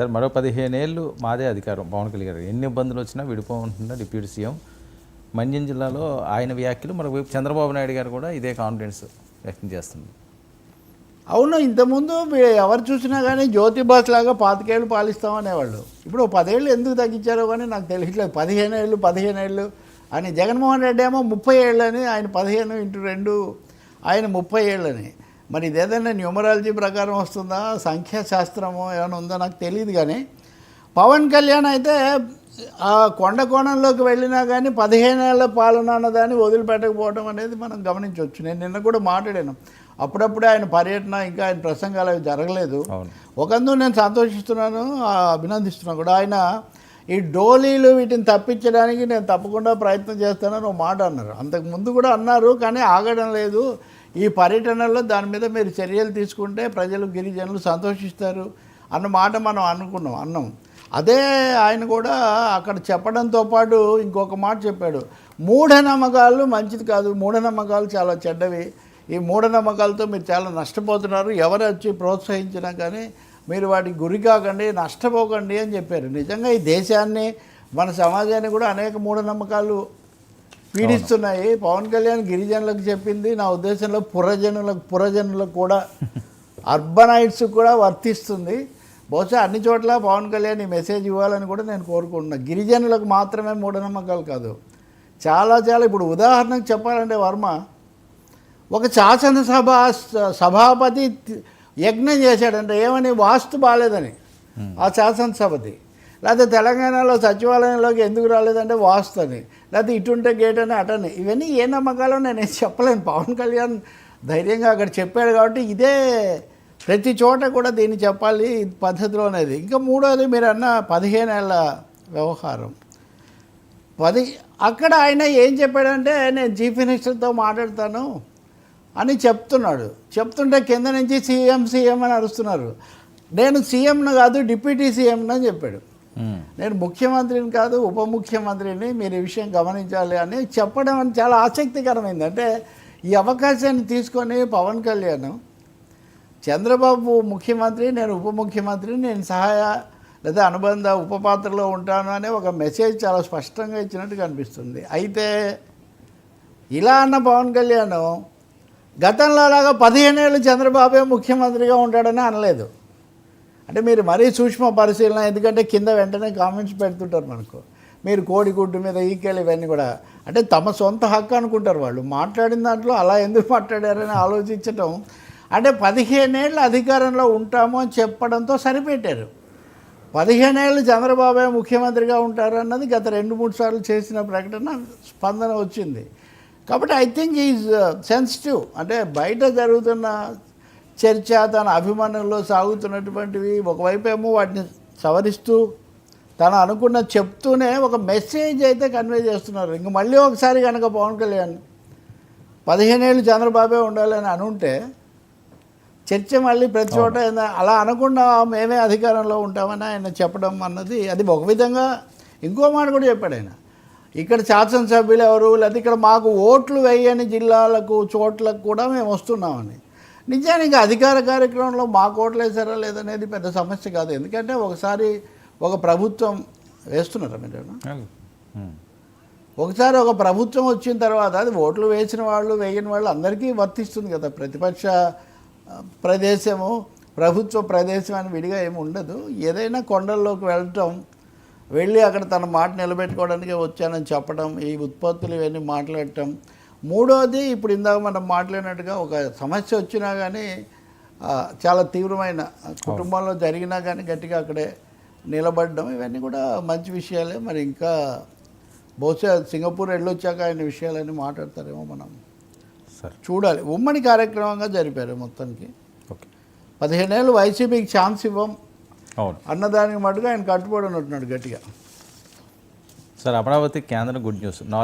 Sir మరో పదిహేను ఏళ్ళు మాదే అధికారం. పవన్ కళ్యాణ్ గారు ఎన్ని ఇబ్బందులు వచ్చినా విడిపోకుండా డిప్యూటీ సీఎం. మంజం జిల్లాలో ఆయన వ్యాఖ్యలు మరొకవైపు చంద్రబాబు నాయుడు గారు కూడా ఇదే కాన్ఫిడెన్స్ వ్యక్తం చేస్తుంది అవును ఇంతకుముందు ఎవరు చూసినా కానీ జ్యోతి బాస్ లాగా పాతికేళ్ళు పాలిస్తామనేవాళ్ళు ఇప్పుడు పదేళ్ళు ఎందుకు తగ్గించారో కానీ నాకు తెలియట్లేదు. పదిహేను ఏళ్ళు పదిహేను ఏళ్ళు అని జగన్మోహన్ రెడ్డి ఏమో ముప్పై ఏళ్ళని ఆయన పదిహేను ఇంటూ రెండు ఆయన ముప్పై ఏళ్ళని. మరి ఇదేదైనా న్యూమరాలజీ ప్రకారం వస్తుందా? సంఖ్యాశాస్త్రమో ఏమైనా ఉందో? నాకు తెలియదు కానీ పవన్ కళ్యాణ్ అయితే ఆ కొండ కోణంలోకి వెళ్ళినా కానీ పదిహేను ఏళ్ళ పాలన అన్నదాన్ని వదిలిపెట్టకపోవడం అనేది మనం గమనించవచ్చు. నేను నిన్న కూడా మాట్లాడాను. అప్పుడప్పుడే ఆయన పర్యటన ఇంకా ఆయన ప్రసంగాలు అవి జరగలేదు. ఒకందు నేను సంతోషిస్తున్నాను అభినందిస్తున్నాను కూడా. ఆయన ఈ డోలీలు వీటిని తప్పించడానికి నేను తప్పకుండా ప్రయత్నం చేస్తానని ఒక మాట అన్నారు. అంతకు ముందు కూడా అన్నారు కానీ ఆగడం లేదు. ఈ పర్యటనలో దాని మీద మీరు చర్యలు తీసుకుంటే ప్రజలు గిరిజనులు సంతోషిస్తారు అన్న మాట మనం అనుకున్నాం అన్నాం. అదే ఆయన కూడా అక్కడ చెప్పడంతో పాటు ఇంకొక మాట చెప్పాడు. మూఢనమ్మకాలు మంచిది కాదు. మూఢనమ్మకాలు చాలా చెడ్డవి. ఈ మూఢనమ్మకాలతో మీరు చాలా నష్టపోతున్నారు. ఎవరు వచ్చి ప్రోత్సహించినా కానీ మీరు వాటికి గురి కాకండి నష్టపోకండి అని చెప్పారు. నిజంగా ఈ దేశాన్ని మన సమాజాన్ని కూడా అనేక మూఢనమ్మకాలు పీడిస్తున్నాయి. పవన్ కళ్యాణ్ గిరిజనులకు చెప్పింది నా ఉద్దేశంలో పురజనులకు పురజనులకు కూడా అర్బనైట్స్ కూడా వర్తిస్తుంది. బహుశా అన్ని చోట్ల పవన్ కళ్యాణ్ ఈ మెసేజ్ ఇవ్వాలని కూడా నేను కోరుకుంటున్నాను గిరిజనులకు మాత్రమే మూఢనమ్మకాలు కాదు. చాలా చాలా ఇప్పుడు ఉదాహరణకు చెప్పాలంటే వర్మ ఒక శాసనసభ సభాపతి యజ్ఞం చేశాడంటే ఏమని వాస్తు బాగాలేదని ఆ శాసనసభది. లేకపోతే తెలంగాణలో సచివాలయంలోకి ఎందుకు రాలేదంటే వాస్తు అని లేకపోతే ఇటుంటే గేట్ అని అటని. ఇవన్నీ ఏ నమ్మకాలో నేను ఏం చెప్పలేను. పవన్ కళ్యాణ్ ధైర్యంగా అక్కడ చెప్పాడు కాబట్టి ఇదే ప్రతి చోట కూడా దీన్ని చెప్పాలి పద్ధతిలో అనేది. ఇంకా మూడోది మీరు అన్న పదిహేను ఏళ్ళ వ్యవహారం. పది అక్కడ ఆయన ఏం చెప్పాడంటే నేను చీఫ్ మినిస్టర్తో మాట్లాడతాను అని చెప్తున్నాడు. చెప్తుంటే కింద నుంచి సీఎం సీఎం అని అరుస్తున్నారు. నేను సీఎంను కాదు డిప్యూటీ సీఎంను అని చెప్పాడు. నేను ముఖ్యమంత్రిని కాదు ఉప ముఖ్యమంత్రిని మీరు ఈ విషయం గమనించాలి అని చెప్పడం అని చాలా ఆసక్తికరమైంది. అంటే ఈ అవకాశాన్ని తీసుకొని పవన్ కళ్యాణ్ చంద్రబాబు ముఖ్యమంత్రి నేను ఉప ముఖ్యమంత్రి నేను సహాయ లేదా అనుబంధ ఉప పాత్రలో ఉంటాను అనే ఒక మెసేజ్ చాలా స్పష్టంగా ఇచ్చినట్టు కనిపిస్తుంది. అయితే ఇలా అన్న పవన్ కళ్యాణ్ గతంలో లాగా పదిహేనేళ్ళు చంద్రబాబే ముఖ్యమంత్రిగా ఉంటాడని అనలేదు. అంటే మీరు మరీ సూక్ష్మ పరిశీలన ఎందుకంటే కింద వెంటనే కామెంట్స్ పెడుతుంటారు మనకు. మీరు కోడిగుడ్డు మీద ఈకేలు ఇవన్నీ కూడా. అంటే తమ సొంత హక్కు అనుకుంటారు వాళ్ళు. మాట్లాడిన దాంట్లో అలా ఎందుకు మాట్లాడారని ఆలోచించటం. అంటే పదిహేనేళ్ళు అధికారంలో ఉంటాము అని చెప్పడంతో సరిపెట్టారు. పదిహేనేళ్ళు చంద్రబాబే ముఖ్యమంత్రిగా ఉంటారు అన్నది గత రెండు మూడు సార్లు చేసిన ప్రకటన స్పందన వచ్చింది. కాబట్టి ఐ థింక్ ఈజ్ సెన్సిటివ్ అంటే బయట జరుగుతున్న చర్చ తన అభిమానంలో సాగుతున్నటువంటివి ఒకవైపు ఏమో వాటిని సవరిస్తూ తను అనుకున్న చెప్తూనే ఒక మెసేజ్ అయితే కన్వే చేస్తున్నారు. ఇంక మళ్ళీ ఒకసారి కనుక పవన్ కళ్యాణ్ పదిహేనేళ్ళు చంద్రబాబే ఉండాలని అనుంటే చర్చ మళ్ళీ ప్రతి చోట అలా అనకుండా మేమే అధికారంలో ఉంటామని ఆయన చెప్పడం అన్నది అది ఒక విధంగా ఇంకో మాట కూడా చెప్పాడు ఆయన. ఇక్కడ శాసనసభ్యులు ఎవరు? లేకపోతే ఇక్కడ మాకు ఓట్లు వేయని జిల్లాలకు చోట్లకు కూడా మేము వస్తున్నామని. నిజానికి అధికార కార్యక్రమంలో మాకు ఓట్లు వేసారా లేదనేది పెద్ద సమస్య కాదు. ఎందుకంటే ఒకసారి ఒక ప్రభుత్వం వేస్తున్నారా మీరు. ఒకసారి ఒక ప్రభుత్వం వచ్చిన తర్వాత అది ఓట్లు వేసిన వాళ్ళు వేయని వాళ్ళు అందరికీ వర్తిస్తుంది కదా. ప్రతిపక్ష ప్రదేశము ప్రభుత్వ ప్రదేశం అని విడిగా ఏమి ఉండదు. ఏదైనా కొండల్లోకి వెళ్ళటం వెళ్ళి అక్కడ తన మాట నిలబెట్టుకోవడానికి వచ్చానని చెప్పడం ఈ ఉత్పత్తులు ఇవన్నీ మాట్లాడటం మూడోది ఇప్పుడు ఇందాక మనం మాట్లాడినట్టుగా ఒక సమస్య వచ్చినా కానీ చాలా తీవ్రమైన కుటుంబంలో జరిగినా కానీ గట్టిగా అక్కడే నిలబడడం ఇవన్నీ కూడా మంచి విషయాలే. మరి ఇంకా బహుశా సింగపూర్ వెళ్ళొచ్చాక ఆయన విషయాలన్నీ మాట్లాడతారేమో మనం సరే. చూడాలి. ఉమ్మడి కార్యక్రమంగా జరిపారు మొత్తానికి. ఓకే. పదిహేనేళ్ళు వైసీపీకి ఛాన్స్ ఇవ్వం అవును. అన్నదానికి మటుగా ఆయన కట్టుబడి ఉంటున్నాడు గట్టిగా. సార్ అమరావతి కేంద్రం గుడ్ న్యూస్. నాలుగు